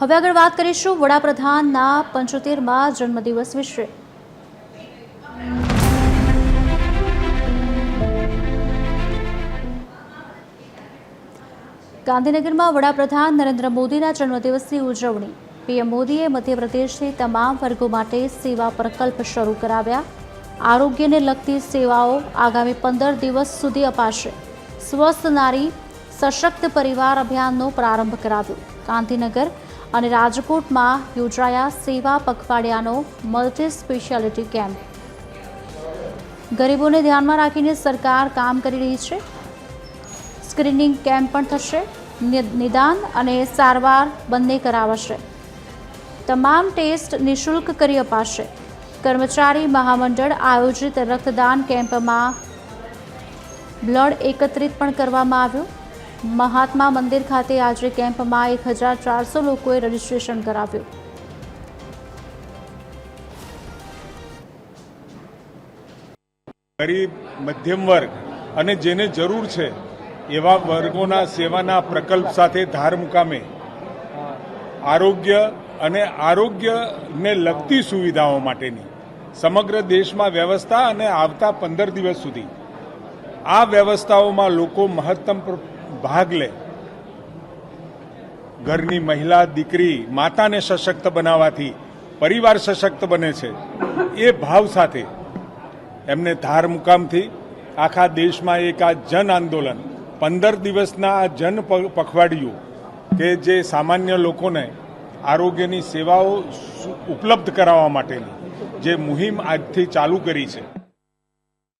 હવે આગળ વાત કરીશું વડાપ્રધાનના પંચોતેરમાં જન્મદિવસ વિશે. ગાંધીનગરમાં વડાપ્રધાન નરેન્દ્ર મોદીના જન્મદિવસની ઉજવણી. પીએમ મોદીએ મધ્યપ્રદેશથી તમામ વર્ગો માટે સેવા પ્રકલ્પ શરૂ કરાવ્યા. આરોગ્યને લગતી સેવાઓ આગામી પંદર દિવસ સુધી અપાશે. સ્વસ્થ નારી, સશક્ત પરિવાર અભિયાનનો પ્રારંભ કરાવ્યો. ગાંધીનગર અને રાજકોટમાં યોજાયા સેવા પખવાડિયાનો મલ્ટી સ્પેશિયાલિટી કેમ્પ. ગરીબોને ધ્યાનમાં રાખીને સરકાર કામ કરી રહી છે. સ્ક્રીનિંગ કેમ્પ પણ થશે. નિદાન અને સારવાર બંને કરાવાશે. તમામ ટેસ્ટ નિઃશુલ્ક કરી અપાશે. કર્મચારી મહામંડળ આયોજિત રક્તદાન કેમ્પમાં બ્લડ એકત્રિત પણ કરવામાં આવ્યું. મહાત્મા મંદિર ખાતે આજે કેમ્પમાં એક હજાર ચારસો લોકોએ રજીસ્ટ્રેશન કરાવ્યું. ગરીબ, મધ્યમ વર્ગ અને જેને જરૂર છે એવા વર્ગોના સેવાના પ્રકલ્પ સાથે ધાર મુકામે. આરોગ્ય અને આરોગ્યને લગતી સુવિધાઓ માટેની સમગ્ર દેશમાં વ્યવસ્થા અને આવતા પંદર દિવસ સુધી. આ વ્યવસ્થાઓમાં લોકો મહત્તમ ભાગ લે. ઘરની મહિલા દીકરી માતાને સશક્ત બનાવવાથી પરિવાર સશક્ત બને છે. એ ભાવ સાથે એમને ધાર મુકામથી આખા દેશમાં એક આ જન આંદોલન, પંદર દિવસના આ જન પખવાડિયું કે જે સામાન્ય લોકોને આરોગ્યની સેવાઓ ઉપલબ્ધ કરાવવા માટેની જે મુહિમ આજથી ચાલુ કરી છે.